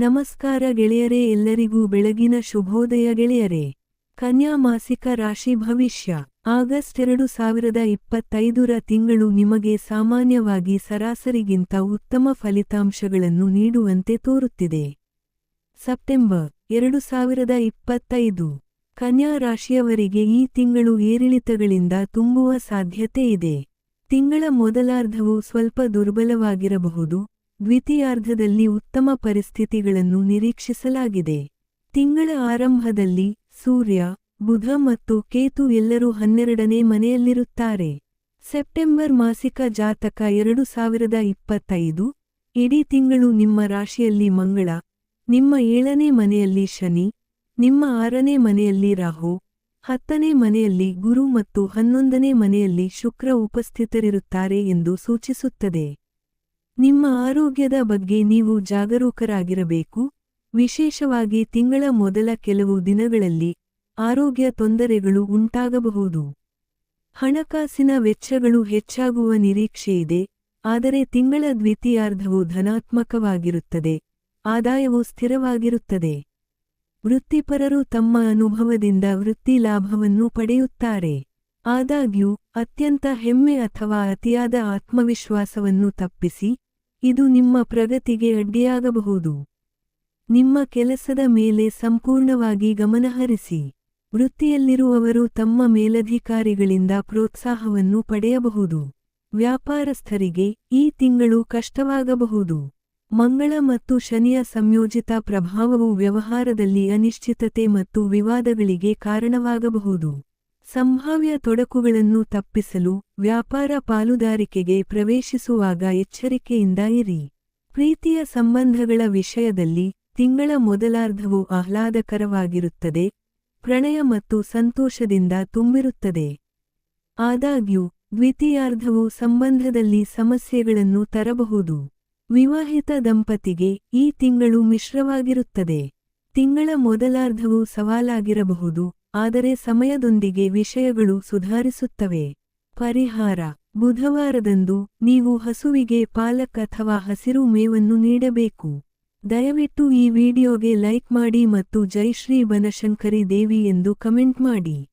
ನಮಸ್ಕಾರ ಗೆಳೆಯರೇ ಎಲ್ಲರಿಗೂ ಬೆಳಗಿನ ಶುಭೋದಯ ಗೆಳೆಯರೇ. ಕನ್ಯಾ ಮಾಸಿಕ ರಾಶಿ ಭವಿಷ್ಯ. ಆಗಸ್ಟ್ ಎರಡು ಸಾವಿರದ ಇಪ್ಪತ್ತೈದರ ತಿಂಗಳು ನಿಮಗೆ ಸಾಮಾನ್ಯವಾಗಿ ಸರಾಸರಿಗಿಂತ ಉತ್ತಮ ಫಲಿತಾಂಶಗಳನ್ನು ನೀಡುವಂತೆ ತೋರುತ್ತಿದೆ. ಸೆಪ್ಟೆಂಬರ್ ಎರಡು ಸಾವಿರದ ಇಪ್ಪತ್ತೈದು. ಕನ್ಯಾ ರಾಶಿಯವರಿಗೆ ಈ ತಿಂಗಳು ಏರಿಳಿತಗಳಿಂದ ತುಂಬುವ ಸಾಧ್ಯತೆ ಇದೆ. ತಿಂಗಳ ಮೊದಲಾರ್ಧವು ಸ್ವಲ್ಪ ದುರ್ಬಲವಾಗಿರಬಹುದು. ದ್ವಿತೀಯಾರ್ಧದಲ್ಲಿ ಉತ್ತಮ ಪರಿಸ್ಥಿತಿಗಳನ್ನು ನಿರೀಕ್ಷಿಸಲಾಗಿದೆ. ತಿಂಗಳ ಆರಂಭದಲ್ಲಿ ಸೂರ್ಯ, ಬುಧ ಮತ್ತು ಕೇತು ಎಲ್ಲರೂ ಹನ್ನೆರಡನೇ ಮನೆಯಲ್ಲಿರುತ್ತಾರೆ. ಸೆಪ್ಟೆಂಬರ್ ಮಾಸಿಕ ಜಾತಕ ಎರಡು ಸಾವಿರದ ಇಪ್ಪತ್ತೈದು. ಇಡೀ ತಿಂಗಳು ನಿಮ್ಮ ರಾಶಿಯಲ್ಲಿ ಮಂಗಳ. ನಿಮ್ಮ ಏಳನೇ ಮನೆಯಲ್ಲಿ ಶನಿ. ನಿಮ್ಮ ಆರನೇ ಮನೆಯಲ್ಲಿ ರಾಹು. ಹತ್ತನೇ ಮನೆಯಲ್ಲಿ ಗುರು ಮತ್ತು ಹನ್ನೊಂದನೇ ಮನೆಯಲ್ಲಿ ಶುಕ್ರ ಉಪಸ್ಥಿತರಿರುತ್ತಾರೆ ಎಂದು ಸೂಚಿಸುತ್ತದೆ. ನಿಮ್ಮ ಆರೋಗ್ಯದ ಬಗ್ಗೆ ನೀವು ಜಾಗರೂಕರಾಗಿರಬೇಕು. ವಿಶೇಷವಾಗಿ ತಿಂಗಳ ಮೊದಲ ಕೆಲವು ದಿನಗಳಲ್ಲಿ ಆರೋಗ್ಯ ತೊಂದರೆಗಳು ಉಂಟಾಗಬಹುದು. ಹಣಕಾಸಿನ ವೆಚ್ಚಗಳು ಹೆಚ್ಚಾಗುವ ನಿರೀಕ್ಷೆಯಿದೆ ಆದರೆ ತಿಂಗಳ ದ್ವಿತೀಯಾರ್ಧವು ಧನಾತ್ಮಕವಾಗಿರುತ್ತದೆ, ಆದಾಯವು ಸ್ಥಿರವಾಗಿರುತ್ತದೆ. ವೃತ್ತಿಪರರು ತಮ್ಮ ಅನುಭವದಿಂದ ವೃತ್ತಿ ಲಾಭವನ್ನು ಪಡೆಯುತ್ತಾರೆ. ಆದಾಗ್ಯೂ, ಅತ್ಯಂತ ಹೆಮ್ಮೆ ಅಥವಾ ಅತಿಯಾದ ಆತ್ಮವಿಶ್ವಾಸವನ್ನು ತಪ್ಪಿಸಿ ಇದು ನಿಮ್ಮ ಪ್ರಗತಿಗೆ ಅಡ್ಡಿಯಾಗಬಹುದು. ನಿಮ್ಮ ಕೆಲಸದ ಮೇಲೆ ಸಂಪೂರ್ಣವಾಗಿ ಗಮನಹರಿಸಿ. ವೃತ್ತಿಯಲ್ಲಿರುವವರು ತಮ್ಮ ಮೇಲಧಿಕಾರಿಗಳಿಂದ ಪ್ರೋತ್ಸಾಹವನ್ನು ಪಡೆಯಬಹುದು. ವ್ಯಾಪಾರಸ್ಥರಿಗೆ ಈ ತಿಂಗಳು ಕಷ್ಟವಾಗಬಹುದು. ಮಂಗಳ ಮತ್ತು ಶನಿಯ ಸಂಯೋಜಿತ ಪ್ರಭಾವವು ವ್ಯವಹಾರದಲ್ಲಿ ಅನಿಶ್ಚಿತತೆ ಮತ್ತು ವಿವಾದಗಳಿಗೆ ಕಾರಣವಾಗಬಹುದು. ಸಂಭಾವ್ಯ ತೊಡಕುಗಳನ್ನು ತಪ್ಪಿಸಲು ವ್ಯಾಪಾರ ಪಾಲುದಾರಿಕೆಗೆ ಪ್ರವೇಶಿಸುವಾಗ ಎಚ್ಚರಿಕೆಯಿಂದ ಇರಿ. ಪ್ರೀತಿಯ ಸಂಬಂಧಗಳ ವಿಷಯದಲ್ಲಿ ತಿಂಗಳ ಮೊದಲಾರ್ಧವು ಆಹ್ಲಾದಕರವಾಗಿರುತ್ತದೆ, ಪ್ರಣಯ ಮತ್ತು ಸಂತೋಷದಿಂದ ತುಂಬಿರುತ್ತದೆ. ಆದಾಗ್ಯೂ, ದ್ವಿತೀಯಾರ್ಧವು ಸಂಬಂಧದಲ್ಲಿ ಸಮಸ್ಯೆಗಳನ್ನು ತರಬಹುದು. ವಿವಾಹಿತ ದಂಪತಿಗೆ ಈ ತಿಂಗಳು ಮಿಶ್ರವಾಗಿರುತ್ತದೆ. ತಿಂಗಳ ಮೊದಲಾರ್ಧವು ಸವಾಲಾಗಿರಬಹುದು. ಆದರೆ ಸಮಯದೊಂದಿಗೆ ವಿಷಯಗಳು ಸುಧಾರಿಸುತ್ತವೆ. ಪರಿಹಾರ. ಬುಧವಾರದಂದು ನೀವು ಹಸುವಿಗೆ ಪಾಲಕ್ ಅಥವಾ ಹಸಿರು ಮೇವನ್ನು ನೀಡಬೇಕು. ದಯವಿಟ್ಟು ಈ ವಿಡಿಯೋಗೆ ಲೈಕ್ ಮಾಡಿ ಮತ್ತು ಜೈ ಶ್ರೀ ಬನಶಂಕರಿ ದೇವಿ ಎಂದು ಕಮೆಂಟ್ ಮಾಡಿ.